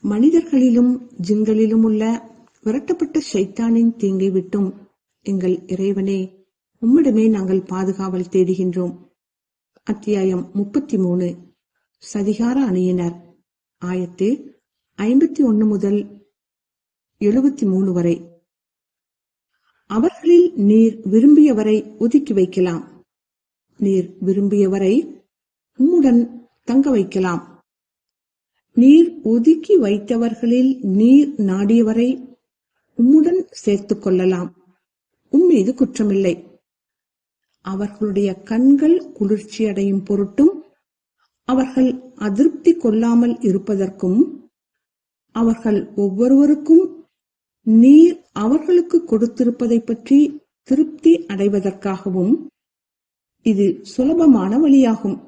மனிதர்களிலும் ஜின்களிலும் உள்ள விரட்டப்பட்ட சைத்தானின் தீங்கை விட்டும் எங்கள் இறைவனே உம்மிடமே நாங்கள் பாதுகாவல் தேடுகின்றோம். அத்தியாயம் முப்பத்தி மூணு சதிகார அணியினர். ஆயத்து ஐம்பத்தி ஒன்னு முதல் எழுபத்தி மூணு வரை. அவர்களில் நீர் விரும்பியவரை ஒதுக்கி வைக்கலாம். நீர் விரும்பியவரை உம்முடன் தங்க வைக்கலாம். நீர் ஒதுக்கி வைத்தவர்களில் நீர் நாடியவரை உம்முடன் சேர்த்துக் கொள்ளலாம். உம்மீது குற்றமில்லை. அவர்களுடைய கண்கள் குளிர்ச்சியடையும் பொருட்டும் அவர்கள் அதிருப்தி கொள்ளாமல் இருப்பதற்கும் அவர்கள் ஒவ்வொருவருக்கும் நீர் அவர்களுக்கு கொடுத்திருப்பதை பற்றி திருப்தி அடைவதற்காகவும் இது சுலபமான வழியாகும்.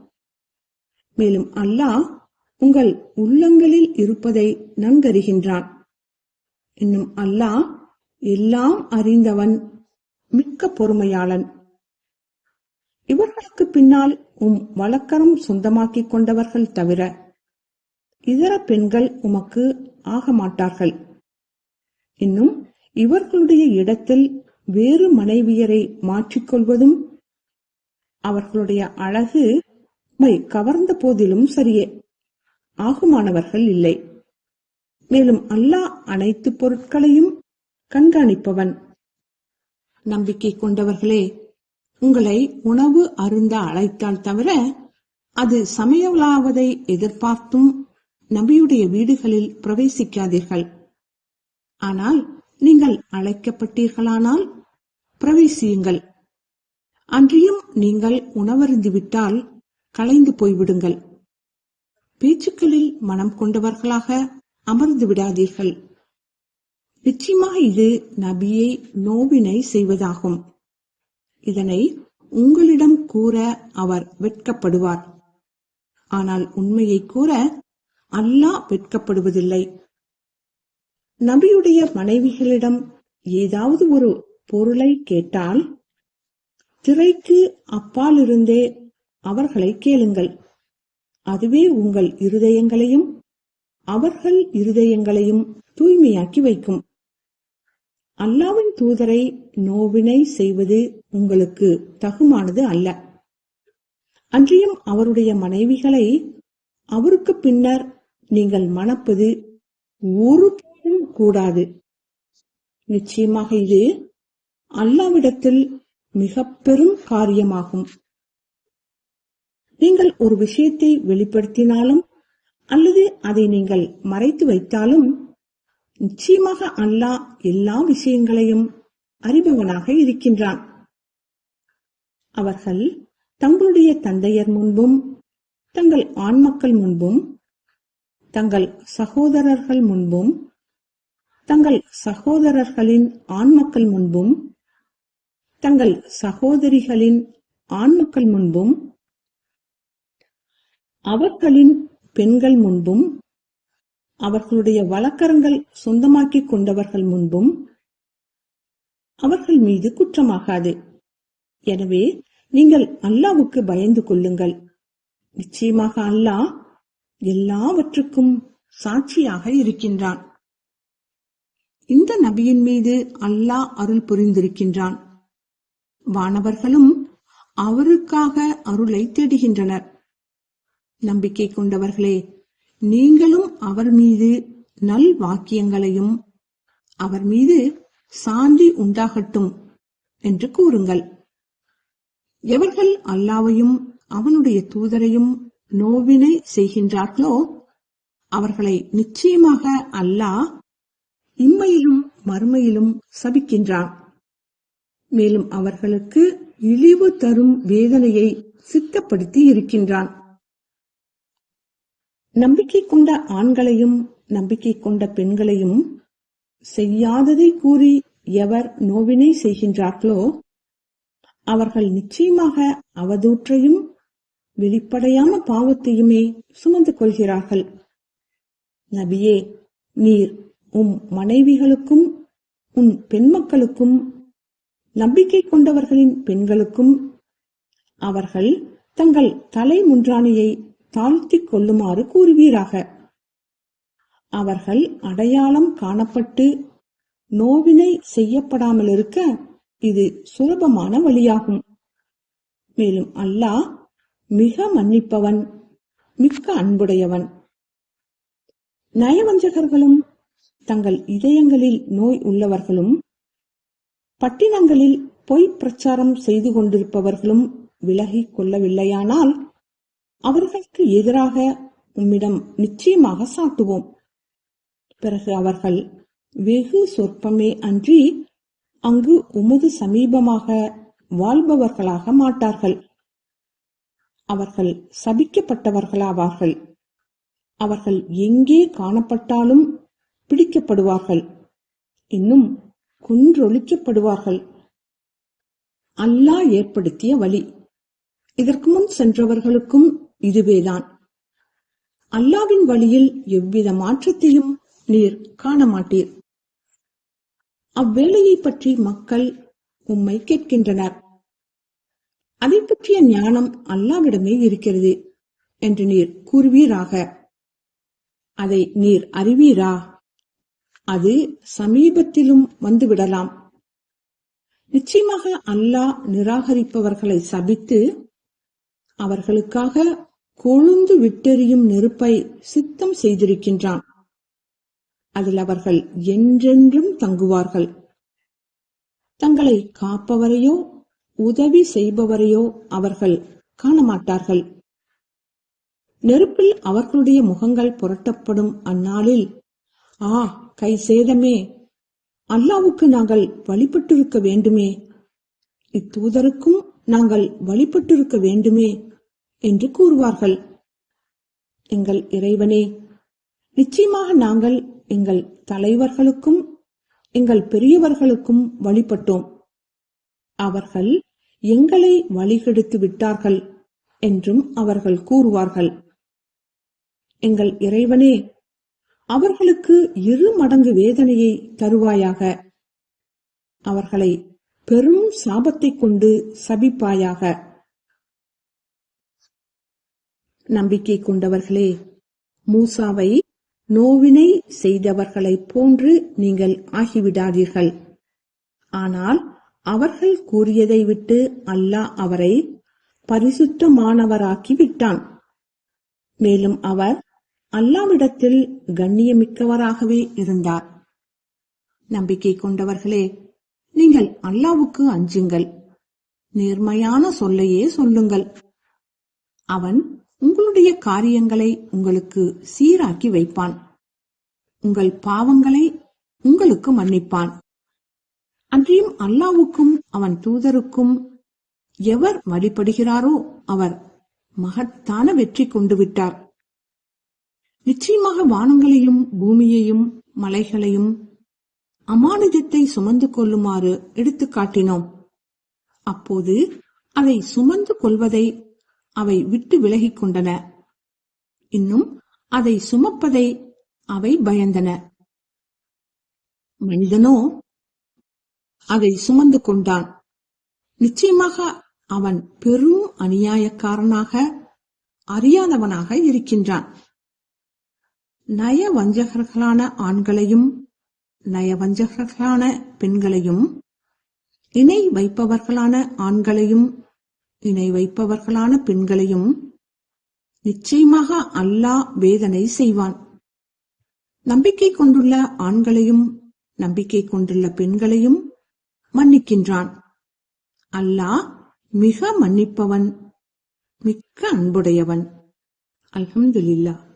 மேலும் அல்லாஹ் உங்கள் உள்ளங்களில் இருப்பதை நன்கறிகின்றான். இன்னும் அல்லாஹ் எல்லாம் அறிந்தவன் மிக்க பொறுமையாளன். இவர்களுக்கு பின்னால் உம் வழக்கரம் சொந்தமாக்கிக் கொண்டவர்கள் தவிர இதர பெண்கள் உமக்கு ஆக மாட்டார்கள் இன்னும் இவர்களுடைய இடத்தில் வேறு மனைவியரை மாற்றிக்கொள்வதும் அவர்களுடைய அழகு கவர்ந்த போதிலும் சரியே. ஆகுமானவர்கள் இல்லை. மேலும் அல்லாஹ் அனைத்து பொருட்களையும் கண்காணிப்பவன். நம்பிக்கை கொண்டவர்களே உங்களை உணவு அருந்த அழைத்தால் தவிர அது சமையலாவதை எதிர்பார்த்தும் நபியுடைய வீடுகளில் பிரவேசிக்காதீர்கள். ஆனால் நீங்கள் அழைக்கப்பட்டீர்களானால் பிரவேசியுங்கள். அன்றியும் நீங்கள் உணவருந்திவிட்டால் கலைந்து போய்விடுங்கள். பேச்சுக்களில் மனம் கொண்டவர்களாக அமர்ந்து விடாதீர்கள். நிச்சயமாக இது நபியை நோவினை செய்வதாகும். இதனை உங்களிடம் கூற அவர் வெட்கப்படுவார். ஆனால் உண்மையை கூற அல்லாஹ் வெட்கப்படுவதில்லை. நபியுடைய மனைவிகளிடம் ஏதாவது ஒரு பொருளை கேட்டால் திரைக்கு அப்பாலிருந்தே அவர்களை கேளுங்கள். அதுவே உங்கள் இருதயங்களையும் அவர்கள் இருதயங்களையும் தூய்மையாக்கி வைக்கும். அல்லாவின் தூதரை நோவினை செய்வது உங்களுக்கு தகுமானது அல்ல. அன்றியும் அவருடைய மனைவிகளை அவருக்கு பின்னர் நீங்கள் மணப்பது ஒருபோதும் கூடாது. நிச்சயமாக இது அல்லாவிடத்தில் மிக பெரும் காரியமாகும். நீங்கள் ஒரு விஷயத்தை வெளிப்படுத்தினாலும் அல்லது அதை நீங்கள் மறைத்து வைத்தாலும் நிச்சயமாக அல்லாஹ் எல்லா விஷயங்களையும் அறிபவனாக இருக்கின்றான். அவர்கள் தங்களுடைய தந்தையர் முன்பும் தங்கள் ஆண் மக்கள் முன்பும் தங்கள் சகோதரர்கள் முன்பும் தங்கள் சகோதரர்களின் ஆண் மக்கள் முன்பும் தங்கள் சகோதரிகளின் ஆண் மக்கள் முன்பும் அவர்களின் பெண்கள் முன்பும் அவர்களுடைய வழக்கரங்கள் சொந்தமாக்கிக் கொண்டவர்கள் முன்பும் அவர்கள் மீது குற்றமாகாது. எனவே நீங்கள் அல்லாவுக்கு பயந்து கொள்ளுங்கள். நிச்சயமாக அல்லாஹ் எல்லாவற்றுக்கும் சாட்சியாக இருக்கின்றான். இந்த நபியின் மீது அல்லாஹ் அருள் புரிந்திருக்கின்றான். வானவர்களும் அவருக்காக அருளை தேடுகின்றனர். நம்பிக்கை கொண்டவர்களே நீங்களும் அவர் மீது நல் வாக்கியங்களையும் அவர் மீது சாந்தி உண்டாகட்டும் என்று கூறுங்கள். எவர்கள் அல்லாவையும் அவனுடைய தூதரையும் நோவினை செய்கின்றார்களோ அவர்களை நிச்சயமாக அல்லாஹ் இம்மையிலும் மறுமையிலும் சபிக்கின்றான். மேலும் அவர்களுக்கு இழிவு தரும் வேதனையை சித்தப்படுத்தி இருக்கின்றான். நம்பிக்கை கொண்ட ஆண்களையும் நம்பிக்கை கொண்ட பெண்களையும் செய்யாததை கூறி எவர் நோவினை செய்கின்றார்களோ அவர்கள் நிச்சயமாக அவதூற்றையும் வெளிப்படையான பாவத்தையுமே சுமந்து கொள்கிறார்கள். நபியே நீர் உம் மனைவிகளுக்கும் உன் பெண்மக்களுக்கும் நம்பிக்கை கொண்டவர்களின் பெண்களுக்கும் அவர்கள் தங்கள் தலை முன்றாணியை தாழ்த்திக் கொள்ளுமாறு கூறுவீராக. அவர்கள் அடையாளம் காணப்பட்டு நோவினை செய்யப்படாமல் இருக்க இது சுலபமான வழியாகும். மேலும் அல்லாஹ் மிக மன்னிப்பவன் மிக்க அன்புடையவன். நயவஞ்சகர்களும் தங்கள் இதயங்களில் நோய் உள்ளவர்களும் பட்டினங்களில் பொய் பிரச்சாரம் செய்து கொண்டிருப்பவர்களும் விலகிக் கொள்ளவில்லையானால் அவர்களுக்கு எதிராக உம்மிடம் நிச்சயமாக சாட்டுவோம். பிறகு அவர்கள் வெகு சொற்பமே அன்றி அங்கு உமது சமீபமாக வாழ்பவர்களாக மாட்டார்கள். அவர்கள் சபிக்கப்பட்டவர்களாவார்கள். அவர்கள் எங்கே காணப்பட்டாலும் பிடிக்கப்படுவார்கள். இன்னும் குன்றொழிக்கப்படுவார்கள். அல்லாஹ் ஏற்படுத்திய வழி. இதற்கு முன் சென்றவர்களுக்கும் இதுவேதான். அல்லாவின் வழியில் எவ்வித மாற்றத்தையும் நீர் காண மாட்டீர் அவ்வேளையை பற்றி மக்கள் உம்மை கேட்கின்றனர். அதை பற்றிய ஞானம் அல்லாவிடமே இருக்கிறது என்று நீர் கூறுவீராக. அதை நீர் அறிவீரா? அது சமீபத்திலும் வந்துவிடலாம். நிச்சயமாக அல்லாஹ் நிராகரிப்பவர்களை சபித்து அவர்களுக்காக கொழுந்து விட்டெறியும் நெருப்பை சித்தம் செய்திருக்கின்றான். அதில் அவர்கள் என்றென்றும் தங்குவார்கள். தங்களை காப்பவரையோ உதவி செய்பவரையோ அவர்கள் காணமாட்டார்கள். நெருப்பில் அவர்களுடைய முகங்கள் புரட்டப்படும் அந்நாளில் ஆ கை சேதமே! அல்லாவுக்கு நாங்கள் வழிபட்டிருக்க வேண்டுமே! இத்தூதருக்கும் நாங்கள் வழிபட்டிருக்க வேண்டுமே! என்று கூறுவார்கள். எங்கள் இறைவனே நிச்சயமாக நாங்கள் எங்கள் தலைவர்களுக்கும் எங்கள் பெரியவர்களுக்கும் வழிபட்டோம். அவர்கள் எங்களை வழிகெடுத்து விட்டார்கள் என்றும் அவர்கள் கூறுவார்கள். எங்கள் இறைவனே அவர்களுக்கு இரு மடங்கு வேதனையை தருவாயாக. அவர்களை பெரும் சாபத்தைக் கொண்டு சபிப்பாயாக. நம்பிக்கை கொண்டவர்களே மூசாவை நோவினை செய்தவர்களைப் போன்று நீங்கள் ஆகிவிடாதீர்கள். ஆனால் அவர்கள் கூறியதை விட்டு அல்லாஹ் அவரை பரிசுத்தமானவராக்கி விட்டான் மேலும் அவர் அல்லாவிடத்தில் கண்ணியமிக்கவராகவே இருந்தார். நம்பிக்கை கொண்டவர்களே நீங்கள் அல்லாவுக்கு அஞ்சுங்கள். நேர்மையான சொல்லையே சொல்லுங்கள். அவன் உங்களுடைய காரியங்களை உங்களுக்கு சீராக்கி வைப்பான். உங்கள் பாவங்களை உங்களுக்கு மன்னிப்பான். அன்றியும் அல்லாவுக்கும் அவன் தூதருக்கும் எவர் வழிபடுகிறாரோ அவர் மகத்தான வெற்றி கொண்டு விட்டார். நிச்சயமாக வானங்களையும் பூமியையும் மலைகளையும் அமானுஜத்தை சுமந்து கொள்ளுமாறு எடுத்து காட்டினோம் அப்போது அதை சுமந்து கொள்வதை அவை விட்டு விலகிக் கொண்டன இன்னும் அதை சுமப்பதை அவை பயந்தன. மனிதனோ அதை சுமந்து கொண்டான். நிச்சயமாக அவன் பெரும் அநியாயக்காரனாக அறியாதவனாக இருக்கின்றான். நயவஞ்சகர்களான ஆண்களையும் நயவஞ்சகர்களான பெண்களையும் இணை வைப்பவர்களான ஆண்களையும் இணை வைப்பவர்களான பெண்களையும் நிச்சயமாக அல்லாஹ் வேதனை செய்வான். நம்பிக்கை கொண்டுள்ள ஆண்களையும் நம்பிக்கை கொண்டுள்ள பெண்களையும் மன்னிக்கின்றான். அல்லாஹ் மிக மன்னிப்பவன் மிக்க அன்புடையவன். அல்ஹம்துலில்லாஹ்.